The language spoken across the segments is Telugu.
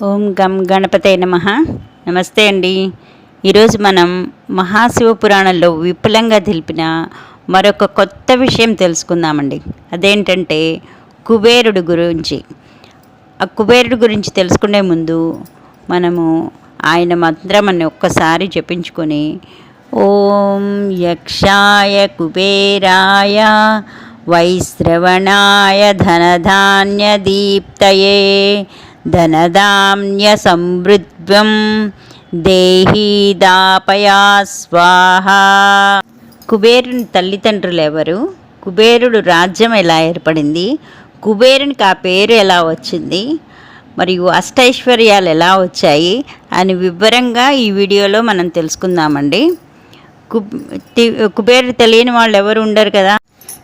ఓం గం గణపతే నమ. నమస్తే అండి. ఈరోజు మనం మహాశివ పురాణంలో విపులంగా తెలిపిన మరొక కొత్త విషయం తెలుసుకుందామండి. అదేంటంటే కుబేరుడు గురించి. ఆ కుబేరుడు గురించి తెలుసుకునే ముందు మనము ఆయన మంత్రమని ఒక్కసారి జపించుకొని ఓం యక్షాయ కుబేరాయ వైశ్రవణాయ ధనధాన్య దీప్తయే దేహీ దాపయా స్వాహ కుబేరుని తల్లిదండ్రులు ఎవరు? కుబేరుడు రాజ్యం ఎలా ఏర్పడింది? కుబేరునికి ఆ పేరు ఎలా వచ్చింది? మరియు అష్టైశ్వర్యాలు ఎలా వచ్చాయి? అని వివరంగా ఈ వీడియోలో మనం తెలుసుకుందామండి. కుబ్ కుబేరుడు తెలియని వాళ్ళు ఎవరు ఉండరు కదా?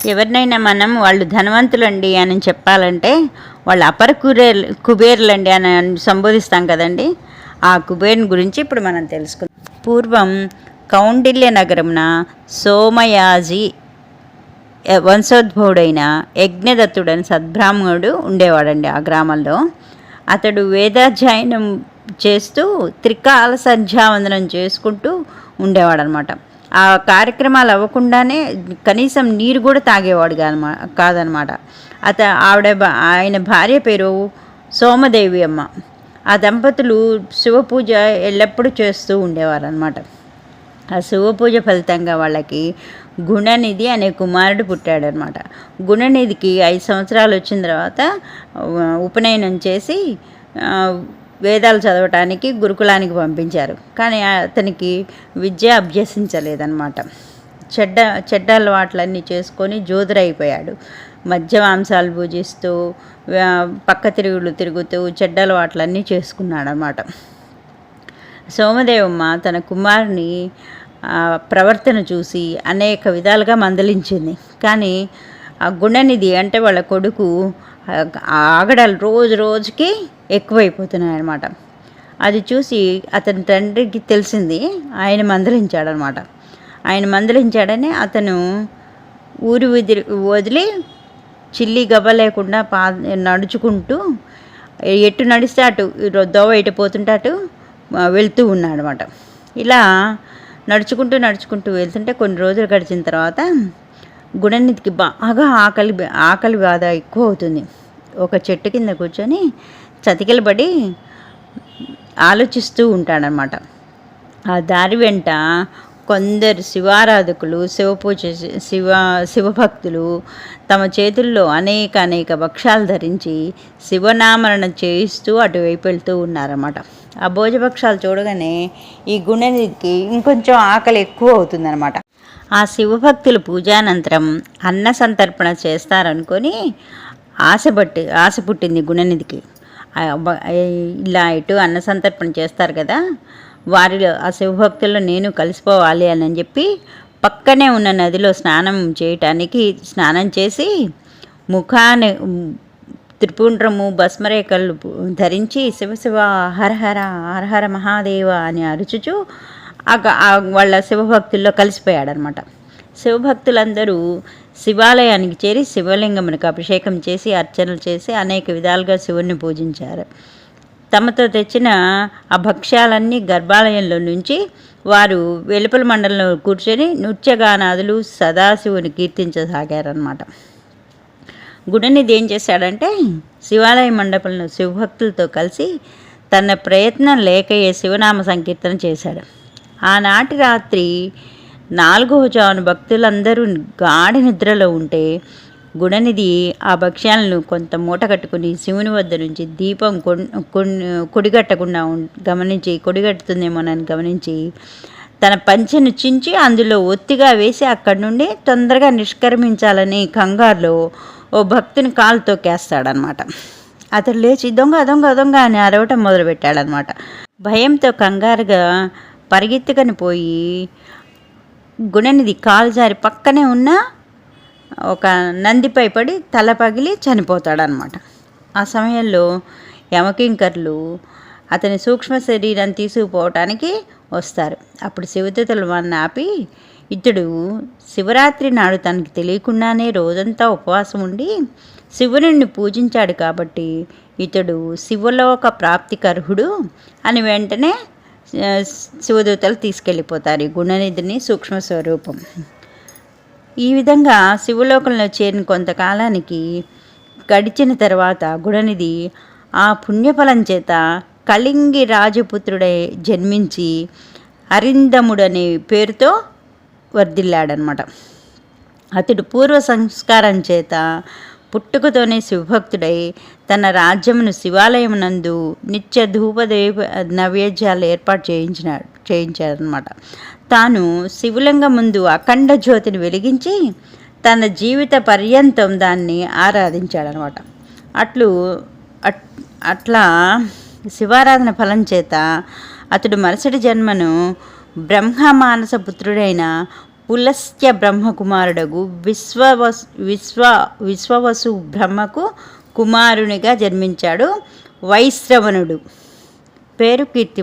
ఎవరినైనా మనం వాళ్ళు ధనవంతులండి అని చెప్పాలంటే వాళ్ళు అపర కుబేర్ కుబేర్లండి అని సంబోధిస్తాం కదండి. ఆ కుబేరుని గురించి ఇప్పుడు మనం తెలుసుకుందాం. పూర్వం కౌండిల్య నగరంన సోమయాజి వంశోద్భవుడైన యజ్ఞదత్తుడని సద్బ్రాహ్మణుడు ఉండేవాడండి ఆ గ్రామంలో. అతడు వేదాధ్యయనం చేస్తూ త్రికాల సంధ్యావందనం చేసుకుంటూ ఉండేవాడనమాట. ఆ కార్యక్రమాలు అవ్వకుండానే కనీసం నీరు కూడా తాగేవాడు కాదనమా కాదనమాట. అత ఆవిడ ఆయన భార్య పేరు సోమదేవి అమ్మ. ఆ దంపతులు శివపూజ ఎల్లప్పుడూ చేస్తూ ఉండేవారనమాట. ఆ శివపూజ ఫలితంగా వాళ్ళకి గుణనిధి అనే కుమారుడు పుట్టాడనమాట. గుణనిధికి ఐదు సంవత్సరాలు వచ్చిన తర్వాత ఉపనయనం చేసి వేదాలు చదవటానికి గురుకులానికి పంపించారు. కానీ అతనికి విద్య అభ్యసించలేదన్నమాట. చెడ్డ చెడ్డ అలవాట్లన్నీ చేసుకొని జోదురైపోయాడు. మద్యమాంసాలు పూజిస్తూ పక్క తిరుగులు తిరుగుతూ చెడ్డ అలవాట్లన్నీ చేసుకున్నాడు అనమాట సోమదేవమ్మ తన కుమారుని ప్రవర్తన చూసి అనేక విధాలుగా మందలించింది. కానీ ఆ గుణనిధి అంటే వాళ్ళ కొడుకు ఆ, ఆగడాలు రోజు రోజుకి ఎక్కువైపోతున్నాయి అనమాట అది చూసి అతని తండ్రికి తెలిసింది ఆయన మందలించాడనమాట ఆయన మందలించాడని అతను ఊరు వదిలి వదిలి చిల్లి గవ్వ లేకుండా పా నడుచుకుంటూ ఎటు నడిస్తే అటు దోవ ఎటు పోతుంటే అటు వెళ్తూ ఉన్నాడనమాట ఇలా నడుచుకుంటూ నడుచుకుంటూ వెళ్తుంటే కొన్ని రోజులు గడిచిన తర్వాత గుణనిధికి బాగా ఆకలి ఆకలి బాధ ఎక్కువ అవుతుంది. ఒక చెట్టు కింద కూర్చొని చతికిలబడి ఆలోచిస్తూ ఉంటాడనమాట. ఆ దారి వెంట కొందరు శివారాధకులు శివపూజ శివ శివభక్తులు తమ చేతుల్లో అనేక అనేక భక్షాలు ధరించి శివనామరణ చేయిస్తూ అటువైపు వెళ్తూ ఉన్నారన్నమాట. ఆ భోజభక్షాలు చూడగానే ఈ గుణనిధికి ఇంకొంచెం ఆకలి ఎక్కువ అవుతుందన్నమాట. ఆ శివభక్తులు పూజానంతరం అన్న సంతర్పణ చేస్తారనుకొని ఆశపట్టి ఆశ పుట్టింది గుణనిధికి. ఇలా ఇటు అన్న సంతర్పణ చేస్తారు కదా. వారిలో ఆ శివభక్తుల్లో నేను కలిసిపోవాలి అని చెప్పి పక్కనే ఉన్న నదిలో స్నానం చేయటానికి స్నానం చేసి ముఖాన్ని త్రిపుండ్రము భస్మరేఖలు ధరించి శివ శివ హరహర మహాదేవ అని అరుచుచు ఆ వాళ్ళ శివభక్తుల్లో కలిసిపోయాడనమాట. శివభక్తులందరూ శివాలయానికి చేరి శివలింగమునికి అభిషేకం చేసి అర్చనలు చేసి అనేక విధాలుగా శివుణ్ణి పూజించారు. తమతో తెచ్చిన ఆ భక్ష్యాలన్నీ గర్భాలయంలో నుంచి వారు వెలుపల మండలంలో కూర్చొని నృత్యగానాదులు సదాశివుని కీర్తించసాగారనమాట గుణనిధి ఏం చేశాడంటే శివాలయ మండపంలో శివభక్తులతో కలిసి తన ప్రయత్నం లేకయే శివనామ సంకీర్తన చేశాడు. ఆనాటి రాత్రి నాలుగవ జాను భక్తులందరూ గాఢ నిద్రలో ఉంటే గుణనిధి ఆ భక్ష్యాలను కొంత మూట కట్టుకుని శివుని వద్ద నుంచి దీపం కొన్- కొడిగట్టకుండా ఉం- గమనించి కొడిగట్టుతుందేమోనని గమనించి తన పంచెను చించి అందులో ఒత్తిగా వేసి అక్కడి నుండి తొందరగా నిష్క్రమించాలని కంగారులో ఓ భక్తుని కాలు తొక్కేస్తాడనమాట అతడు లేచి దొంగ దొంగ దొంగ అని అరవటం మొదలుపెట్టాడనమాట భయంతో కంగారుగా పరిగెత్తుకొని పోయి గుణనిధి కాలు జారి పక్కనే ఉన్న ఒక నందిపై పడి తల పగిలి చనిపోతాడనమాట ఆ సమయంలో యమకింకర్లు అతని సూక్ష్మ శరీరం తీసుకుపోవటానికి వస్తారు. అప్పుడు శివతితులు వారిని ఆపి ఇతడు శివరాత్రి నాడు తనకి తెలియకుండానే రోజంతా ఉపవాసం ఉండి శివుని పూజించాడు కాబట్టి ఇతడు శివలోక ప్రాప్తికర్హుడు అని వెంటనే శివదూతలు తీసుకెళ్ళిపోతారు ఈ గుణనిధిని సూక్ష్మ స్వరూపం. ఈ విధంగా శివలోకంలో చేరిన కొంతకాలానికి గడిచిన తర్వాత గుణనిధి ఆ పుణ్యఫలం చేత కళింగి రాజపుత్రుడై జన్మించి అరిందముడనే పేరుతో వర్ధిల్లాడనమాట. అతడు పూర్వ సంస్కారం చేత పుట్టుకతోనే శివభక్తుడై తన రాజ్యమును శివాలయమునందు నిత్య ధూపదేవ నైవేద్యాలు ఏర్పాటు చేయించినాడు చేయించాడనమాట తాను శివలింగం ముందు అఖండ జ్యోతిని వెలిగించి తన జీవిత పర్యంతం దాన్ని ఆరాధించాడనమాట అట్లు అట్ అట్లా శివారాధన ఫలం చేత అతడు మరుసటి జన్మను బ్రహ్మమానస పుత్రుడైన పులస్త్య బ్రహ్మకుమారుడగు. విశ్వవసు విశ్వ విశ్వవసు బ్రహ్మకు కుమారునిగా జన్మించాడు వైశ్రవణుడు. పేరు కీర్తి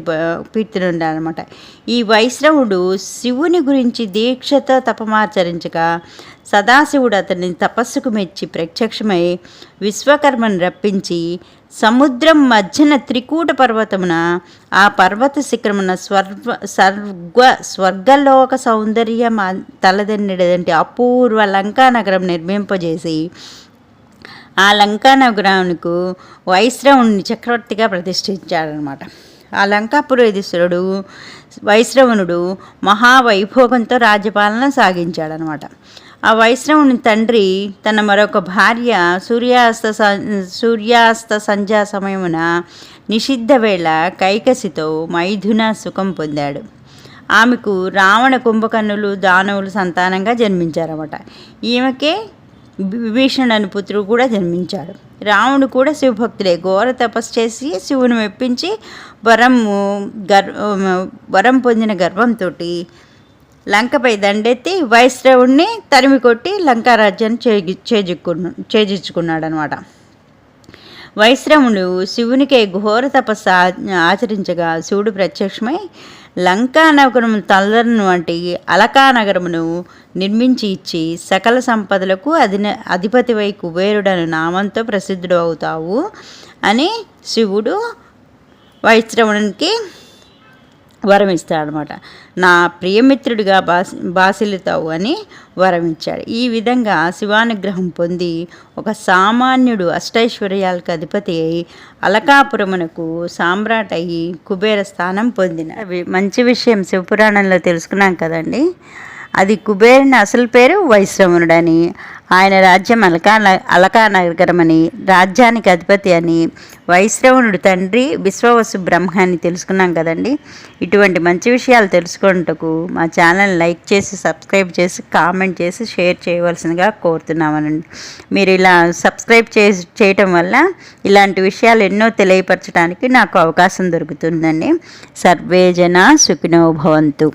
కీర్తినుండ అనమాట ఈ వైష్ణవుడు శివుని గురించి దీక్షతో తపమాచరించగా సదాశివుడు అతన్ని తపస్సుకు మెచ్చి ప్రత్యక్షమై విశ్వకర్మను రప్పించి సముద్రం మధ్యన త్రికూట పర్వతమున ఆ పర్వత శిఖరమున స్వర్గ స్వర్గ స్వర్గలోక సౌందర్యం తలదన్నిడదంటే అపూర్వ లంకా నగరం నిర్మింపజేసి ఆ లంకా నగరానికి వైశ్రవుణ్ణి చక్రవర్తిగా ప్రతిష్ఠించాడనమాట ఆ లంకాపురేధీశ్వరుడు వైశ్రవణుడు మహావైభోగంతో రాజ్యపాలన సాగించాడనమాట ఆ వైశ్రవుని తండ్రి తన మరొక భార్య సూర్యాస్త సూర్యాస్త సంధ్యా సమయమున నిషిద్ధ వేళ కైకసితో మైథున సుఖం పొందాడు. ఆమెకు రావణ కుంభకర్ణులు దానవులు సంతానంగా జన్మించారన్నమాట. ఈమెకే విభీషణుని పుత్రుడు కూడా జన్మించాడు. రాముడు కూడా శివభక్తులే ఘోర తపస్సు చేసి శివుని మెప్పించి వరం గర్ వరం పొందిన గర్వంతో లంకపై దండెత్తి వైశ్రవుణ్ణి తరిమి కొట్టి లంకారాజ్యాన్ని చేజి చేజిక్కున్నా చేజించుకున్నాడు అనమాట వైశ్రముడు శివునికే ఘోర తపస్సు ఆ- ఆచరించగా శివుడు ప్రత్యక్షమై లంకా నగరం తలదను వంటి అలకా నగరమును నిర్మించి ఇచ్చి సకల సంపదలకు అధిన అధిపతివై కుబేరుడను నామంతో ప్రసిద్ధుడు అవుతావు అని శివుడు వైశ్రవునికి వరం ఇస్తాడనమాట నా ప్రియమిత్రుడిగా బాసి బాసిల్లుతావు అని వరం ఇచ్చాడు ఈ విధంగా శివానుగ్రహం పొంది ఒక సామాన్యుడు అష్టైశ్వర్యాలకు అధిపతి అయి అలకాపురమునకు సామ్రాట్ అయ్యి కుబేర స్థానం పొందిన. అవి మంచి విషయం శివపురాణంలో తెలుసుకున్నాం కదండి. అది కుబేరుని అసలు పేరు వైశ్రవణుడని ఆయన రాజ్యం అలకా అలకా నగరమని రాజ్యానికి అధిపతి అని. వైశ్రవణుడు తండ్రి విశ్వవసు బ్రహ్మ అని తెలుసుకున్నాం కదండి. ఇటువంటి మంచి విషయాలు తెలుసుకుంటకు మా ఛానల్ లైక్ చేసి సబ్స్క్రైబ్ చేసి కామెంట్ చేసి షేర్ చేయవలసిందిగా కోరుతున్నామనండి. మీరు ఇలా సబ్స్క్రైబ్ చేసి చేయటం వల్ల ఇలాంటి విషయాలు ఎన్నో తెలియపరచడానికి నాకు అవకాశం దొరుకుతుందండి. సర్వే జన సుఖినో భవంతు.